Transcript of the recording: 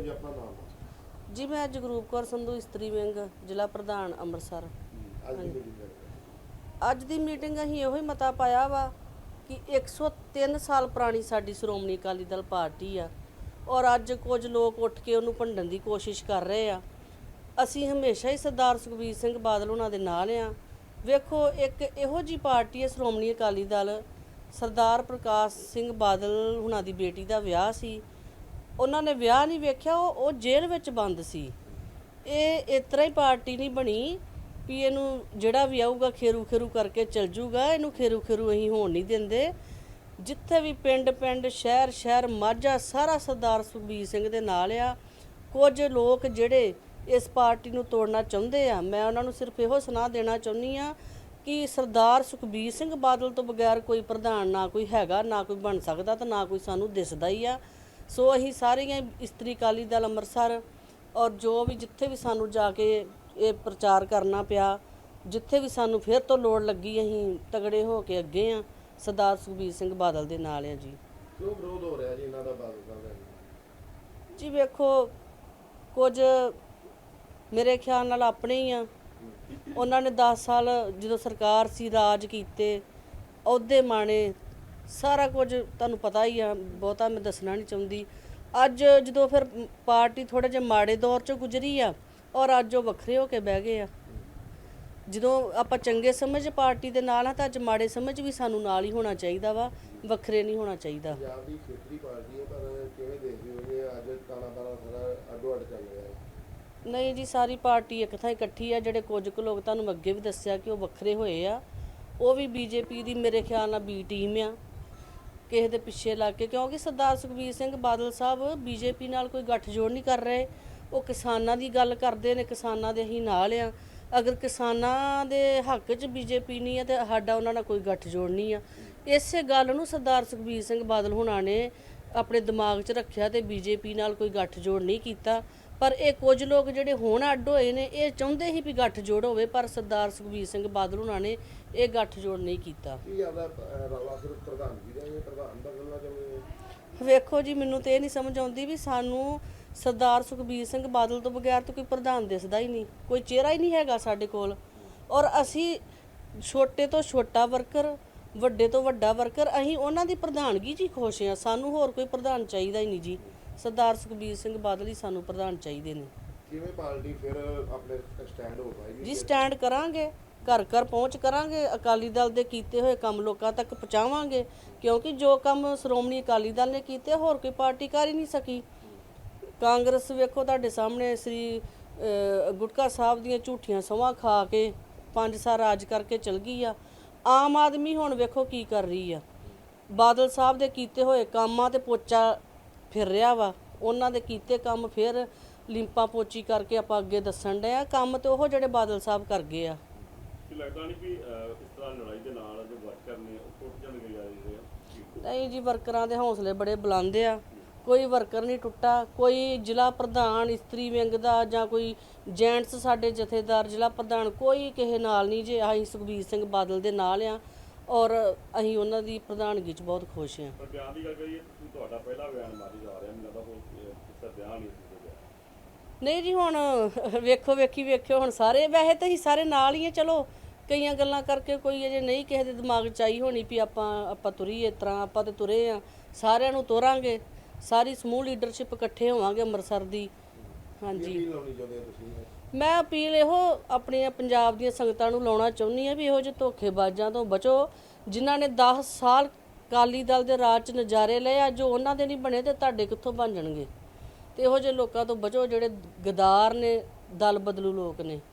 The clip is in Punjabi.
ਜੀ ਆਪਣਾ ਨਾਮ? ਦੱਸੋ। ਜੀ ਮੈਂ ਜਗਰੂਪ ਕੌਰ ਸੰਧੂ ਇਸਤਰੀ ਵਿੰਗ ਜ਼ਿਲ੍ਹਾ ਪ੍ਰਧਾਨ ਅੰਮ੍ਰਿਤਸਰ। ਅੱਜ ਦੀ ਮੀਟਿੰਗ ਅੱਜ ਦੀ ਮੀਟਿੰਗ ਅਸੀਂ ਇਹੋ ਹੀ ਮਤਾ ਪਾਇਆ ਵਾ ਕਿ 103 ਸਾਲ ਪੁਰਾਣੀ ਸਾਡੀ ਸ਼੍ਰੋਮਣੀ ਅਕਾਲੀ ਦਲ ਪਾਰਟੀ ਆ ਔਰ ਅੱਜ ਕੁਝ ਲੋਕ ਉੱਠ ਕੇ ਉਹਨੂੰ ਭੰਡਣ ਦੀ ਕੋਸ਼ਿਸ਼ ਕਰ ਰਹੇ ਆ। ਅਸੀਂ ਹਮੇਸ਼ਾ ਹੀ ਸਰਦਾਰ ਸੁਖਬੀਰ ਸਿੰਘ ਬਾਦਲ ਉਹਨਾਂ ਦੇ ਨਾਲ ਆ। ਵੇਖੋ ਇੱਕ ਇਹੋ ਜੀ ਪਾਰਟੀ ਹੈ ਸ਼੍ਰੋਮਣੀ ਅਕਾਲੀ ਦਲ ਸਰਦਾਰ ਪ੍ਰਕਾਸ਼ ਸਿੰਘ ਬਾਦਲ ਉਹਨਾਂ ਦੀ ਬੇਟੀ ਦਾ ਵਿਆਹ ਸੀ। ਉਹਨਾਂ ਨੇ ਵਿਆਹ ਨਹੀਂ ਵੇਖਿਆ, ਉਹ ਉਹ ਜੇਲ੍ਹ ਵਿੱਚ ਬੰਦ ਸੀ। ਇਹ ਇਸ ਤਰ੍ਹਾਂ ਹੀ ਪਾਰਟੀ ਨਹੀਂ ਬਣੀ ਵੀ ਇਹਨੂੰ ਜਿਹੜਾ ਵੀ ਆਊਗਾ ਖੇਰੂ ਖੇਰੂ ਕਰਕੇ ਚਲ ਜੂਗਾ, ਇਹਨੂੰ ਖੇਰੂ ਖੇਰੂ ਅਸੀਂ ਹੋਣ ਨਹੀਂ ਦਿੰਦੇ। ਜਿੱਥੇ ਵੀ ਪਿੰਡ ਪਿੰਡ, ਸ਼ਹਿਰ ਸ਼ਹਿਰ, ਮਾਝਾ, ਸਾਰਾ ਸਰਦਾਰ ਸੁਖਬੀਰ ਸਿੰਘ ਦੇ ਨਾਲ ਆ। ਕੁਝ ਲੋਕ ਜਿਹੜੇ ਇਸ ਪਾਰਟੀ ਨੂੰ ਤੋੜਨਾ ਚਾਹੁੰਦੇ ਆ, ਮੈਂ ਉਹਨਾਂ ਨੂੰ ਸਿਰਫ ਇਹੋ ਸੁਣਾ ਦੇਣਾ ਚਾਹੁੰਦੀ ਆ ਕਿ ਸਰਦਾਰ ਸੁਖਬੀਰ ਸਿੰਘ ਬਾਦਲ ਤੋਂ ਬਗੈਰ ਕੋਈ ਪ੍ਰਧਾਨ ਨਾ ਕੋਈ ਹੈਗਾ, ਨਾ ਕੋਈ ਬਣ ਸਕਦਾ ਤੇ ਨਾ ਕੋਈ ਸਾਨੂੰ ਦਿਸਦਾ ਹੀ ਆ। ਸੋ ਅਸੀਂ ਸਾਰੀਆਂ ਇਸਤਰੀ ਅਕਾਲੀ ਦਲ ਅੰਮ੍ਰਿਤਸਰ ਔਰ ਜੋ ਵੀ ਜਿੱਥੇ ਵੀ ਸਾਨੂੰ ਜਾ ਕੇ ਇਹ ਪ੍ਰਚਾਰ ਕਰਨਾ ਪਿਆ ਜਿੱਥੇ ਵੀ ਸਾਨੂੰ ਫਿਰ ਤੋਂ ਲੋੜ ਲੱਗੀ ਅਸੀਂ ਤਗੜੇ ਹੋ ਕੇ ਅੱਗੇ ਆ ਸਰਦਾਰ ਸੁਖਬੀਰ ਸਿੰਘ ਬਾਦਲ ਦੇ ਨਾਲ ਆ ਜੀ। ਕਿਉਂ ਵਿਰੋਧ ਹੋ ਰਿਹਾ ਜੀ ਇਹਨਾਂ ਦਾ ਬਾਦਲ ਸਾਹਿਬ ਦਾ ਜੀ? ਜੀ ਵੇਖੋ ਕੁਝ ਮੇਰੇ ਖਿਆਲ ਨਾਲ ਆਪਣੇ ਹੀ ਆ। ਉਹਨਾਂ ਨੇ 10 ਸਾਲ ਜਦੋਂ ਸਰਕਾਰ ਸੀ ਰਾਜ ਕੀਤੇ ਅਹੁਦੇ ਮਾਣੇ ਸਾਰਾ ਕੁਝ ਤੁਹਾਨੂੰ ਪਤਾ ਹੀ ਆ ਬਹੁਤਾ ਮੈਂ ਦੱਸਣਾ ਨਹੀਂ ਚਾਹੁੰਦੀ। ਅੱਜ ਜਦੋਂ ਫਿਰ ਪਾਰਟੀ ਥੋੜੇ ਜਿਹਾ ਮਾੜੇ ਦੌਰ ਚੋਂ ਗੁਜ਼ਰੀ ਆ ਔਰ ਅੱਜ ਉਹ ਵੱਖਰੇ ਹੋ ਕੇ ਬਹਿ ਗਏ ਆ। ਜਦੋਂ ਆਪਾਂ ਚੰਗੇ ਸਮਝ ਪਾਰਟੀ ਦੇ ਨਾਲ ਆ ਤਾਂ ਅੱਜ ਮਾੜੇ ਸਮਝ ਵੀ ਸਾਨੂੰ ਨਾਲ ਹੀ ਹੋਣਾ ਚਾਹੀਦਾ ਵਾ ਵੱਖਰੇ ਨਹੀਂ ਹੋਣਾ ਚਾਹੀਦਾ। ਪੰਜਾਬ ਦੀ ਖੇਤਰੀ ਪਾਰਟੀ ਹੈ ਪਰ ਕਿਵੇਂ ਦੇਖਦੇ ਹੋ ਜੀ ਅੱਜ ਤਾਣਾ ਤਾਣਾ ਸਾਰਾ ਅੱਡੋ ਅੱਡ ਚੱਲ ਰਿਹਾ ਹੈ? ਨਹੀਂ ਜੀ ਸਾਰੀ ਪਾਰਟੀ ਇੱਕ ਥਾਂ ਇਕੱਠੀ ਆ ਜਿਹੜੇ ਕੁਝ ਕੁ ਲੋਕ ਤੁਹਾਨੂੰ ਅੱਗੇ ਵੀ ਦੱਸਿਆ ਕਿ ਉਹ ਵੱਖਰੇ ਹੋਏ ਆ। ਉਹ ਵੀ ਬੀਜੇਪੀ ਦੀ ਮੇਰੇ ਖਿਆਲ ਨਾਲ ਬੀ ਟੀਮ ਆ। ਕਿਸੇ ਦੇ ਪਿੱਛੇ ਲੱਗ ਕੇ, ਕਿਉਂਕਿ ਸਰਦਾਰ ਸੁਖਬੀਰ ਸਿੰਘ ਬਾਦਲ ਸਾਹਿਬ ਬੀਜੇਪੀ ਨਾਲ ਕੋਈ ਗੱਠਜੋੜ ਨਹੀਂ ਕਰ ਰਹੇ। ਉਹ ਕਿਸਾਨਾਂ ਦੀ ਗੱਲ ਕਰਦੇ ਨੇ, ਕਿਸਾਨਾਂ ਦੇ ਹੀ ਨਾਲ ਆ। ਅਗਰ ਕਿਸਾਨਾਂ ਦੇ ਹੱਕ 'ਚ ਬੀਜੇਪੀ ਨਹੀਂ ਹੈ ਤੇ ਸਾਡਾ ਉਹਨਾਂ ਨਾਲ ਕੋਈ ਗੱਠਜੋੜ ਨਹੀਂ ਆ। ਇਸੇ ਗੱਲ ਨੂੰ ਸਰਦਾਰ ਸੁਖਬੀਰ ਸਿੰਘ ਬਾਦਲ ਹੁਣਾਂ ਨੇ ਆਪਣੇ ਦਿਮਾਗ 'ਚ ਰੱਖਿਆ ਤੇ ਬੀਜੇਪੀ ਨਾਲ ਕੋਈ ਗੱਠਜੋੜ ਨਹੀਂ ਕੀਤਾ। ਪਰ ਇਹ ਕੁਝ ਲੋਕ ਜਿਹੜੇ ਹੁਣ ਅੱਡ ਹੋਏ ਨੇ, ਇਹ ਚਾਹੁੰਦੇ ਹੀ ਵੀ ਗੱਠਜੋੜ ਹੋਵੇ, ਪਰ ਸਰਦਾਰ ਸੁਖਬੀਰ ਸਿੰਘ ਬਾਦਲ ਹੁਣਾਂ ਨੇ ਇਹ ਗੱਠਜੋੜ ਨਹੀਂ ਕੀਤਾ। ਕੀ ਜ਼ਿਆਦਾ ਰੌਲਾ ਸਿਰਫ ਪ੍ਰਧਾਨਗੀ ਦਾ ਵੇਖੋ ਜੀ ਮੈਨੂੰ ਤੇ ਇਹ ਨਹੀਂ ਸਮਝ ਆਉਂਦੀ ਵੀ ਸਾਨੂੰ ਸਰਦਾਰ ਸੁਖਬੀਰ ਸਿੰਘ ਬਾਦਲ ਤੋਂ ਬਗੈਰ ਤਾਂ ਕੋਈ ਪ੍ਰਧਾਨ ਦਿਸਦਾ ਹੀ ਨਹੀਂ ਕੋਈ ਚਿਹਰਾ ਹੀ ਨਹੀਂ ਹੈਗਾ ਸਾਡੇ ਕੋਲ। ਔਰ ਅਸੀਂ ਛੋਟੇ ਤੋਂ ਛੋਟਾ ਵਰਕਰ ਵੱਡੇ ਤੋਂ ਵੱਡਾ ਵਰਕਰ ਅਸੀਂ ਉਹਨਾਂ ਦੀ ਪ੍ਰਧਾਨਗੀ 'ਚ ਹੀ ਖੁਸ਼ ਹਾਂ। ਸਾਨੂੰ ਹੋਰ ਕੋਈ ਪ੍ਰਧਾਨ ਚਾਹੀਦਾ ਹੀ ਨਹੀਂ ਜੀ। ਸਰਦਾਰ ਸੁਖਬੀਰ ਸਿੰਘ ਬਾਦਲ ਹੀ ਸਾਨੂੰ ਪ੍ਰਧਾਨ ਚਾਹੀਦੇ ਨੇ। ਕਿਵੇਂ ਪਾਰਟੀ ਫਿਰ ਆਪਣੇ ਸਟੈਂਡ ਹੋ ਪਾਏਗੀ? ਜੀ ਸਟੈਂਡ ਕਰਾਂਗੇ। ਘਰ ਘਰ ਪਹੁੰਚ ਕਰਾਂਗੇ, ਅਕਾਲੀ ਦਲ ਦੇ ਕੀਤੇ ਹੋਏ ਕੰਮ ਲੋਕਾਂ ਤੱਕ ਪਹੁੰਚਾਵਾਂਗੇ। ਕਿਉਂਕਿ ਜੋ ਕੰਮ ਸ਼੍ਰੋਮਣੀ ਅਕਾਲੀ ਦਲ ਨੇ ਕੀਤੇ, ਹੋਰ ਕੋਈ ਪਾਰਟੀ ਕਰ ਹੀ ਨਹੀਂ ਸਕੀ। ਕਾਂਗਰਸ ਵੇਖੋ ਤੁਹਾਡੇ ਸਾਹਮਣੇ ਸ੍ਰੀ ਗੁਟਕਾ ਸਾਹਿਬ ਦੀਆਂ ਝੂਠੀਆਂ ਸਵਾਂ ਖਾ ਕੇ ਪੰਜ ਸਾਲ ਰਾਜ ਕਰਕੇ ਚਲ ਗਈ ਆ। ਆਮ ਆਦਮੀ ਹੁਣ ਵੇਖੋ ਕੀ ਕਰ ਰਹੀ ਆ। ਬਾਦਲ ਸਾਹਿਬ ਦੇ ਕੀਤੇ ਹੋਏ ਕੰਮਾਂ ਤੇ ਪੋਚਾ ਫਿਰ ਰਿਹਾ ਵਾ। ਉਹਨਾਂ ਦੇ ਕੀਤੇ ਕੰਮ ਫਿਰ ਲਿੰਪਾ ਪੋਚੀ ਕਰਕੇ ਆਪਾਂ ਅੱਗੇ ਦੱਸਣ ਡਏ ਆ। ਕੰਮ ਤੇ ਉਹ ਜਿਹੜੇ ਬਾਦਲ ਸਾਹਿਬ ਕਰ ਗਏ ਆ। ਕਿ ਲੱਗਦਾ ਨਹੀਂ ਕਿ ਅਹ, ਇਸ ਤਰ੍ਹਾਂ ਲੜਾਈ ਦੇ ਨਾਲ ਜੋ ਵਰਕਰ ਨੇ ਉਹ ਟੁੱਟ ਜਾਣਗੇ ਜਾਂ ਜਿਹੜੇ ਆ। ਨਹੀਂ ਜੀ ਵਰਕਰਾਂ ਦੇ ਹੌਸਲੇ ਬੜੇ ਬੁਲੰਦ ਆ। ਕੋਈ ਵਰਕਰ ਨਹੀਂ ਟੁੱਟਾ। ਕੋਈ ਜ਼ਿਲ੍ਹਾ ਪ੍ਰਧਾਨ ਇਸਤਰੀ ਵਿੰਗ ਦਾ ਜਾਂ ਕੋਈ ਜੈਂਟਸ ਸਾਡੇ ਜਥੇਦਾਰ ਜ਼ਿਲ੍ਹਾ ਪ੍ਰਧਾਨ ਕੋਈ ਕਿਸੇ ਨਾਲ ਨਹੀਂ ਜੇ। ਅਸੀਂ ਸੁਖਬੀਰ ਸਿੰਘ ਬਾਦਲ ਦੇ ਨਾਲ ਆ ਔਰ ਅਸੀਂ ਉਹਨਾਂ ਦੀ ਪ੍ਰਧਾਨਗੀ 'ਚ ਬਹੁਤ ਖੁਸ਼ ਹਾਂ ਪਰ ਬਿਆਨ ਦੀ ਗੱਲ ਕਰੀਏ ਤੁਸੀਂ ਤੁਹਾਡਾ ਪਹਿਲਾ ਬਿਆਨ ਮਾਰੀ ਜਾ ਰਿਹਾ ਮੈਨੂੰ ਲੱਗਦਾ ਉਹ ਅਹ, ਕਿਸੇ ਬਿਆਨ ਨਹੀਂ ਸੀ ਗਿਆ। ਨਹੀਂ ਜੀ ਹੁਣ ਵੇਖੋ ਵੇਖੀ ਵੇਖਿਓ। ਹੁਣ ਸਾਰੇ ਵੈਸੇ ਤਾਂ ਹੀ ਸਾਰੇ ਨਾਲ ਹੀ ਆ ਚਲੋ। ਕਈਆਂ ਗੱਲਾਂ ਕਰਕੇ ਕੋਈ ਅਜੇ ਨਹੀਂ ਕਿਸੇ ਦੇ ਦਿਮਾਗ 'ਚ ਆਈ ਹੋਣੀ ਵੀ ਆਪਾਂ ਆਪਾਂ ਤੁਰੀਏ ਇਸ ਤਰ੍ਹਾਂ ਆਪਾਂ ਤੇ ਤੁਰੇ ਆ। ਸਾਰਿਆਂ ਨੂੰ ਤੋਰਾਂਗੇ। ਸਾਰੀ ਸਮੂਹ ਲੀਡਰਸ਼ਿਪ ਇਕੱਠੇ ਹੋਵਾਂਗੇ ਅੰਮ੍ਰਿਤਸਰ ਦੀ। ਹਾਂਜੀ। ਮੈਂ ਅਪੀਲ ਇਹੋ ਆਪਣੀਆਂ ਪੰਜਾਬ ਦੀਆਂ ਸੰਗਤਾਂ ਨੂੰ ਲਾਉਣਾ ਚਾਹੁੰਦੀ ਆ ਵੀ ਇਹੋ ਜਿਹੇ ਧੋਖੇਬਾਜ਼ਾਂ ਤੋਂ ਬਚੋ ਜਿਨ੍ਹਾਂ ਨੇ 10 ਸਾਲ ਕਾਲੀ ਦਲ ਦੇ ਰਾਜ 'ਚ ਨਜ਼ਾਰੇ ਲਏ ਆ ਜੋ ਉਹਨਾਂ ਦੇ ਨਹੀਂ ਬਣੇ ਤੇ ਤੁਹਾਡੇ ਕਿੱਥੋਂ ਬਣ ਜਾਣਗੇ? ਤੇ ਇਹੋ ਜਿਹੇ ਲੋਕਾਂ ਤੋਂ ਬਚੋ ਜਿਹੜੇ ਗਦਾਰ ਨੇ ਦਲ ਬਦਲੂ ਲੋਕ ਨੇ।